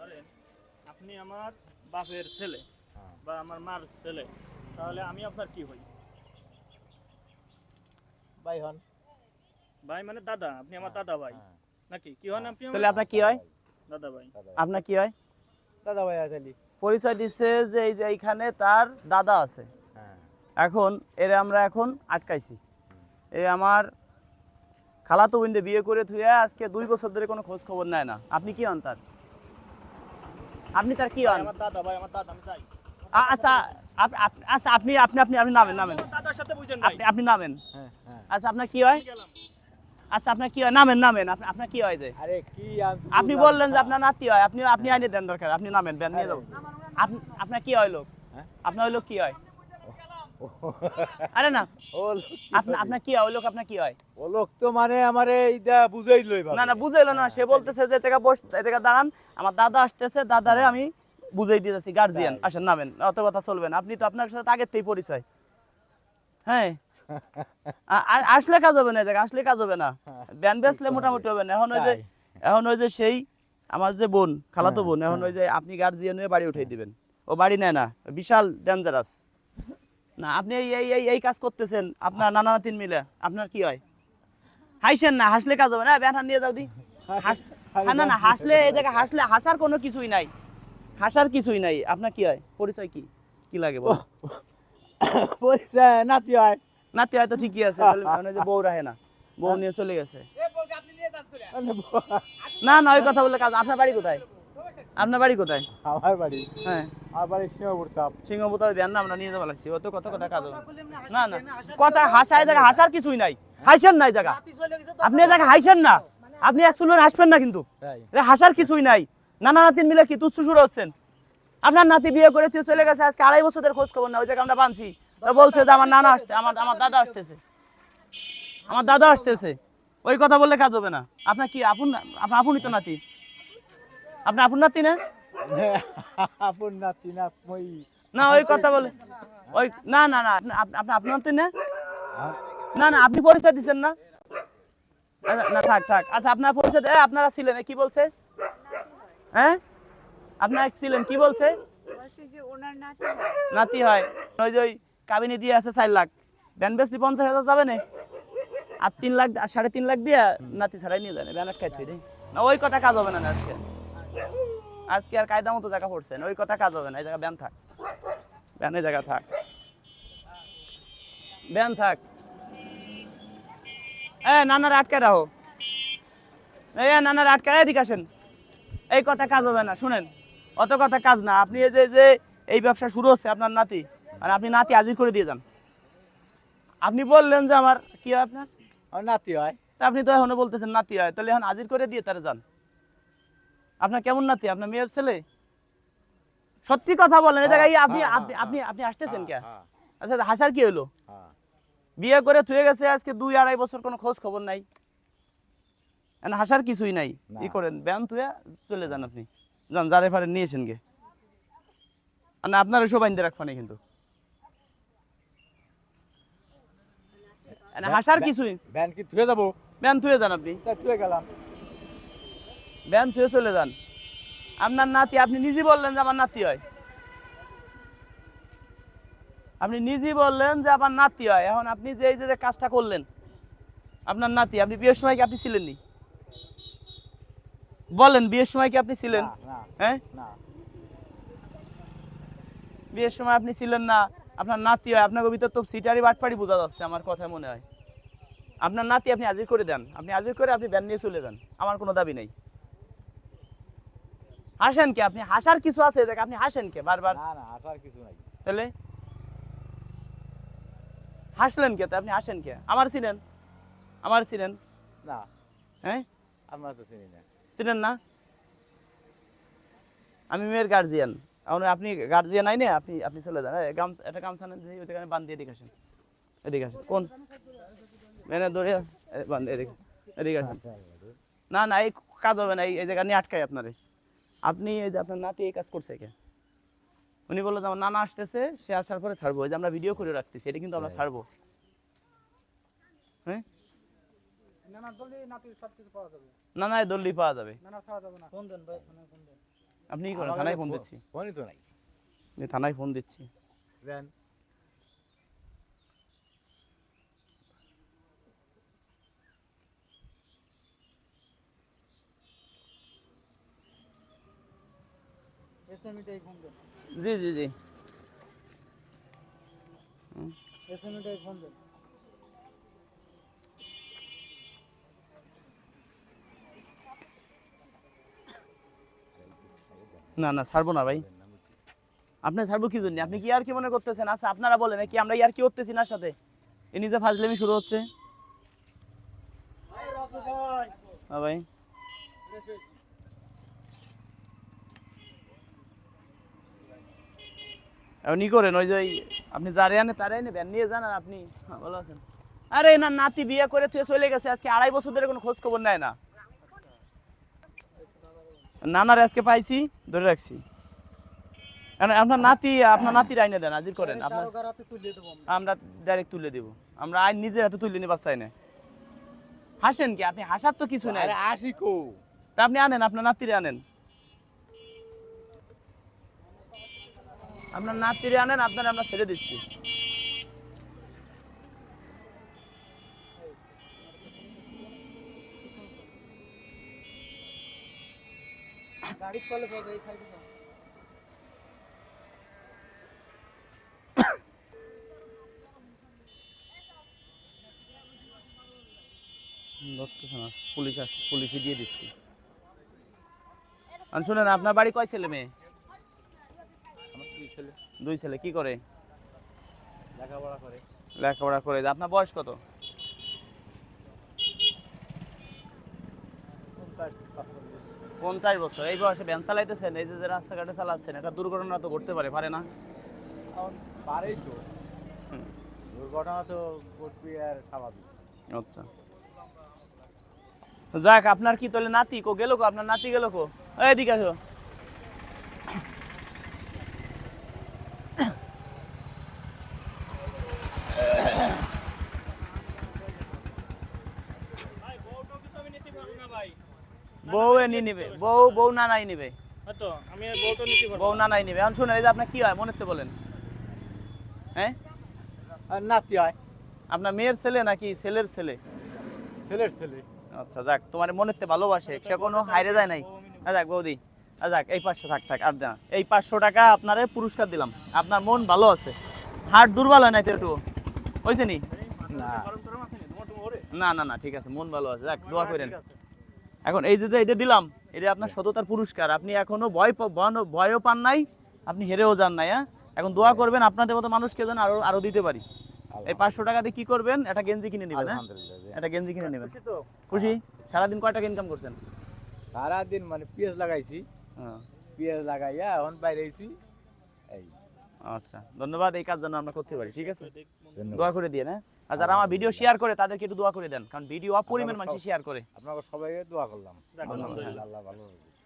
ধরেন আপনি আমার বাপের ছেলে হ্যাঁ। বা আমার মার ছেলে তাহলে আমি আপনার কি হই? ভাই হন। ভাই মানে দাদা আপনি আমার দাদা ভাই। হ্যাঁ, নাকি? কি হন আপনি তাহলে আপনার কি হয়? দাদা ভাই। আপনার কি হয়? দাদা ভাই আছেলি পরিচয় দিচ্ছে যে এই যে এইখানে তার দাদা আছে। হ্যাঁ। এখন এর আমরা এখন আটকাইছি। এই আমার খালাতো বোনকে বিয়ে করে থুয়ে আজকে দুই বছর ধরে কোনো খোঁজ খবর নেয় না। আপনি কি হন তার? আপনি তার কি হন? আমার দাদা ভাই আমার দাদা আমি যাই আ- আচ্ছা আচ্ছা আপনি আপনি আপনি আপনি নামেন নামেন। আমার দাদার সাথে বুঝেন ভাই আপনি আপনি নামেন। হ্যাঁ হ্যাঁ। আচ্ছা আপনার কি হয়? আচ্ছা আপনার কি হয়? নামেন নামেন। আপনি আপনার কি হয় যে? আরে কি আপনি বললেন যে না। আপনার নাতি হয়। আপনি আপনি আইনে দেন দরকার। আপনি নামেন ব্যান নিয়ে আপনার কি হয় লোক? হ্যাঁ? আপনার ওই লোক কি হয়? আরে না? আপনার কি হয়? ওই লোক আপনার কি হয়? ও লোক তো মানে আমারে এইটা না না বুঝাইলো না। সে বলতেছে যে থেকে বস থেকে দাঁড়ান। আমার দাদা আসতেছে দাদারে আমি বুঝাই দিতেছি গার্জিয়ান আসেন নামেন। অত কথা চলবে না। আপনি তো আপনার সাথে আগের থেকেই পরিচয়। হ্যাঁ। আসলে কাজ হবে না এই আসলে কাজ হবে না। ব্যান বেসলে মোটামুটি হবে। না। এখন ওই যে এখন ওই যে সেই আমার যে বোন খালাতো হ্যাঁ, বোন এখন হ্যাঁ। ওই যে আপনি গার্জিয়ান হয়ে বাড়ি উঠাই দিবেন। ও বাড়ি নেয় না। বিশাল ডেঞ্জারাস না আপনি এই এই এই কাজ করতেছেন আপনার নানা নাতিন মিলে আপনার কি হয়? হাসেন না হাসলে কাজ হবে না নিয়ে যাও দি। হাস- হ্যাঁ, না না হাসলে এই জায়গায় হাসলে হাসার কোনো কিছুই নাই। হাসার কিছুই নাই। আপনার কি হয়? পরিচয় কি? কি লাগে বল? পরিচয় নাতি হয়। নাতি হয়তো ঠিকই আছে মানে যে বউ রাহে না। বউ নিয়ে চলে গেছে। না না ওই কথা বললে কাজ আপনার বাড়ি কোথায়? আপনার বাড়ি কোথায়? আমার বাড়ি। হ্যাঁ। ব্যান না আমরা নিয়ে যাব লাগছি। ও তো কত কথা কাজ না। না কথা হাসায় জায়গা হাসার কিছুই নাই। হাসেন নাই জায়গা। আপনি জায়গা হাসেন না। আপনি এক হাসবেন না কিন্তু। হাসার কিছুই নাই। নানা নাতিন মিলে কি তুচ্ছ শুরু হচ্ছেন? আপনার নাতি বিয়ে করে তুই চলে গেছে আজকে আড়াই বছরের খোঁজ খবর না ওই জায়গায় আমরা বানছি। বলছে যে আমার নানা আসতে আমার আমার দাদা আসতেছে। আমার দাদা আসতেছে। ওই কথা বললে কাজ হবে না। আপনার কি আপন আপনার আপনই তো নাতি। আপনার আপন নাতি না? আপন নাতি না মই না ওই কথা বলে। ওই না না না আপনি আপনি- আপনি আপনার নাতি না? না না আপনি পরিচয় দিচ্ছেন না? না থাক থাক। আচ্ছা আপনার পরিচয় আপনারা ছিলেন কি বলছে? হ্যাঁ? আপনারা ছিলেন কি বলছে? বলছে যে ওনার নাতি হয়। নাতি হয়। ওই যে ওই কাবিনী দিয়ে আছে চার লাখ। ব্যান বেসলি পঞ্চাশ হাজার যাবে না? আর তিন লাখ আর সাড়ে তিন লাখ দিয়ে নাতি ছাড়াই নিয়ে যাবে ব্যান আটকাই থই না ওই কথা কাজ হবে না না আজকে। আজকে আর কায়দা মতো জায়গা পড়ছে না। ওই কথা কাজ হবে না এই জায়গা ব্যান থাক। ব্যানের জায়গা থাক। ব্যান থাক। এ নানার আটকে রাখো। এই এ, নানার আটকে এদিকে আসেন। এই কথা কাজ হবে না শুনেন। অত কথা কাজ না। আপনি এই যে যে এই ব্যবসা শুরু হচ্ছে আপনার নাতি আর আপনি নাতি হাজির করে দিয়ে যান। আপনি বললেন যে আমার কি হয় আপনার? আমার নাতি হয়। তা আপনি তো এখনও বলতেছেন নাতি হয় তাহলে এখন হাজির করে দিয়ে তারা যান। আপনার কেমন নাতি? আপনার মেয়ের ছেলে? সত্যি কথা বলেন এই জায়গায় আপনি হ্যাঁ, আপনি হ্যাঁ, আপনি আপনি আসতেছেন কে? হ্যাঁ, আচ্ছা হাসার কি হলো হ্যাঁ। বিয়ে করে থুয়ে গেছে আজকে দুই আড়াই বছর কোনো খোঁজ খবর নাই। হাসার কিছুই নাই। ই করেন? ব্যায়াম থুয়ে চলে যান আপনি। যান যারে ফারে নিয়েছেন গে। না আপনার ওসব আইনতে রাখবানি কিন্তু। না, হাসার কিছুই ভ্যান কি ধুয়ে যাব? ব্যায়াম থুয়ে যান আপনি। তা ধুয়ে গেলাম। ব্যায়াম থুয়ে চলে যান। আপনার নাতি আপনি নিজে বললেন যে আমার নাতি হয়। আপনি নিজেই বললেন যে আমার নাতি হয়। এখন আপনি যে এই যে কাজটা করলেন আপনার নাতি আপনি বিয়ের সময় কি আপনি ছিলেন নি বলেন বিয়ের সময় কি আপনি ছিলেন? হ্যাঁ? বিয়ের সময় আপনি ছিলেন না আপনার নাতি হয়। আপনার ভিতর তো সিটারি বাটপাড়ি বোঝা যাচ্ছে আমার কথা মনে হয়। আপনার নাতি আপনি হাজির করে দেন। আপনি হাজির করে আপনি ব্যান নিয়ে চলে যান। আমার কোনো দাবি নেই। হাসেন কে? আপনি হাসার কিছু আছে? দেখ আপনি হাসেন কে? বারবার। না না আসার কিছু নাই। তাহলে? হাসলেন কে? আপনি হাসেন কে? আমার ছিলেন আমার ছিলেন না। হ্যাঁ? আমরা তো চিনি না। ছিলেন না? আমি মেয়ের গার্জিয়ান এখন আপনি গার্জিয়ান আইনে আপনি আপনি চলে যান। এই গামছা একটা গামছা দিই ওইখানে বান্ধ দিয়ে এদিকে আসেন। এদিকে আসেন। কোন? মেনে ধরে এ, বান্ধ এদিকে এদিকে আসেন। না না এই কাজ হবে না এই এই জায়গা নিয়ে আটকাই আপনারে। আপনি এই যে আপনার নাতি এই কাজ করছে কে? উনি বলল যে আমার নানা আসতেছে সে আসার পরে ছাড়বো। এই যে আমরা ভিডিও করে রাখতেছি এটা কিন্তু আমরা ছাড়বো। হ্যাঁ? নানা দলি নাতি সব কিছু পাওয়া যাবে। না না এই দল্লি পাওয়া যাবে। নানা ছাড়া যাবে না। ফোন দেন ফোন দেন। আপনি কি করেন? থানায় ফোন দিচ্ছি। ফোনই তো নাই। এই থানায় ফোন দিচ্ছি। এসএমইটাই ফোন দেন। জি জি জি। এসএমইটাই ফোন দেন। না না ছাড়বো না ভাই। আপনি ছাড়বো কি জন্য? আপনি কি আর কি মনে করতেছেন? আচ্ছা আপনারা বলেন কি আমরা ইয়ার কি করতেছি না সাথে? এ নিজে ফাজলেমি শুরু হচ্ছে। হ্যাঁ ভাই। আপনি করেন ওই যে আপনি যারে আনে তারে আনে ভ্যান নিয়ে যান আর আপনি। হ্যাঁ, ভালো আছেন। আরে না নাতি বিয়ে করে তুই চলে গেছে আজকে আড়াই বছর ধরে কোনো খোঁজ খবর নেয় না। নানার আজকে পাইছি ধরে রাখছি। আপনার নাতি আপনার নাতির আইনে দেন হাজির করেন। আপনার আমরা। ডাইরেক্ট তুলে দিব। আমরা আইন নিজের হাতে তুলে নিবার চাই না। হাসেন কি? আপনি হাসার তো কিছু নাই। কো। তা আপনি আনেন আপনার নাতিরে আনেন। আপনার না নাতিরে আনেন আপনার আমরা ছেড়ে দিচ্ছি। পুলিশ আস পুলিশে দিয়ে দিচ্ছি। আর শুনেন আপনার বাড়ি কয় ছেলে মেয়ে? ছেলে। দুই ছেলে কি করে? লেখাপড়া করে। লেখাপড়া করে। আপনার বয়স কত? পঞ্চাশ বছর। এই বয়সে ভ্যান চালাইতেছেন এই যে রাস্তাঘাটে চালাচ্ছেন একটা দুর্ঘটনা তো ঘটতে পারে পারে না? পারেই তো। দুর্ঘটনা তো ঘটবি আর স্বাভাবিক আচ্ছা। যাক আপনার কি তাহলে নাতি কো? গেল কো? আপনার নাতি গেল কো? এদিকে আসো ভাই বউটাও কিন্তু আমি নিতে পারব না ভাই বউ এ নিয়ে নিবে বউ বউ নানাই নিবে। বউ নানাই নিবে। এখন শুনেন এই যে আপনার কি হয় মনে বলেন। হ্যাঁ? নাতি হয়। আপনার মেয়ের ছেলে নাকি ছেলের ছেলে? ছেলের ছেলে। আচ্ছা যাক তোমার মনে ভালোবাসে সে কোনো হাইরে যায় নাই। যাক বৌদি যাক এই পাঁচশো থাক থাক আর না এই পাঁচশো টাকা আপনারে পুরস্কার দিলাম। আপনার মন ভালো আছে। হাট দুর্বল হয় নাই তো একটু? হয়েছে নি? না। নি? না ঠিক আছে মন ভালো আছে। যাক দোয়া করেন। আছে। এখন এই যে যে এটা দিলাম এটা আপনার সততার পুরস্কার। আপনি এখনও ভয় ভয়ও পান নাই আপনি হেরেও যান নাই হ্যাঁ? এখন দোয়া করবেন আপনাদের মতো মানুষকে যেন আরও আরও দিতে পারি। এই পাঁচশো টাকা দিয়ে কি করবেন? একটা গেঞ্জি কিনে নেবেন হ্যাঁ? একটা গেঞ্জি কিনে নেবেন। খুশি সারাদিন কয় টাকা ইনকাম করছেন? সারাদিন মানে পেঁয়াজ লাগাইছি। হ্যাঁ। পেঁয়াজ লাগাইয়া এখন বাইরে আইছি। এই। আচ্ছা ধন্যবাদ এই কাজ যেন আমরা করতে পারি ঠিক আছে? দোয়া করে দিয়ে হ্যাঁ? আর যারা আমার ভিডিও শেয়ার করে তাদেরকে একটু দোয়া করে দেন কারণ ভিডিও অপরিমাণ মানুষ শেয়ার করে আপনাকে সবাইকে দোয়া করলাম আলহামদুলিল্লাহ। আল্লাহ ভালো রাখুক।